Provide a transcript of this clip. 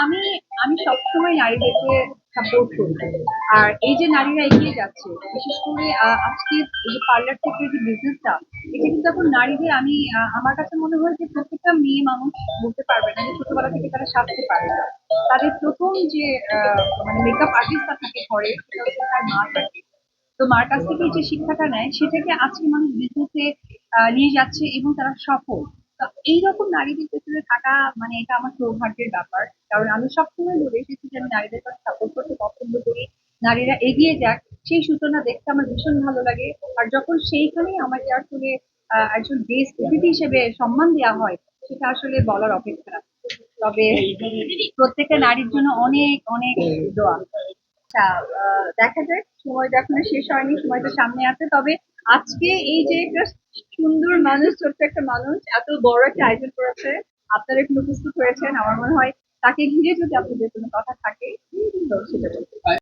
আমি আমি সবসময় নারীদেরকে সাপোর্ট করি। আর এই যে নারীরা এগিয়ে যাচ্ছে, বিশেষ করে আজকে এই যে পার্লার থেকে যে বিজনেসটা এটা কিন্তু এখন নারীদের আমি আমার কাছে মনে হয় যে প্রত্যেকটা মেয়ে মানুষ বলতে পারবে না যে ছোটবেলা থেকে তারা সাজতে পারে না। তাদের প্রথম যে মানে মেকআপ আর্টিস্টটা থাকে ঘরে, সেটা হচ্ছে তার মা থাকে। তো মার কাছ থেকে যে শিক্ষাটা নেয়, সেটাকে আজকে মানুষ বিজনেসে নিয়ে যাচ্ছে এবং তারা সফল। এইরকম নারীদের পেছনে থাকা মানে এটা আমার সৌভাগ্যের ব্যাপার। কারণ আমি সবসময় বলে এসেছি যে আমি নারীদের কথা সাপোর্ট করতে পছন্দ করি, নারীরা এগিয়ে যাক, সেই সূচনা দেখতে আমার ভীষণ ভালো লাগে। আর যখন সেইখানেই আমাকে আসলে একজন গেস্ট অতিথি হিসেবে সম্মান দেওয়া হয়, সেটা আসলে বলার অপেক্ষা তবে প্রত্যেকটা নারীর জন্য অনেক অনেক দোয়া। আচ্ছা দেখা যাক সময়টা এখনও শেষ হয়নি সময়টা সামনে আছে। তবে আজকে এই যে একটা সুন্দর মানুষ, ছোট্ট একটা মানুষ, এত বড় একটা আয়োজন করেছে। আপনারা একটু উপস্থিত হয়েছেন, আমার মনে হয় তাকে ঘিরে যদি আপনাদের কোনো কথা থাকে সেটা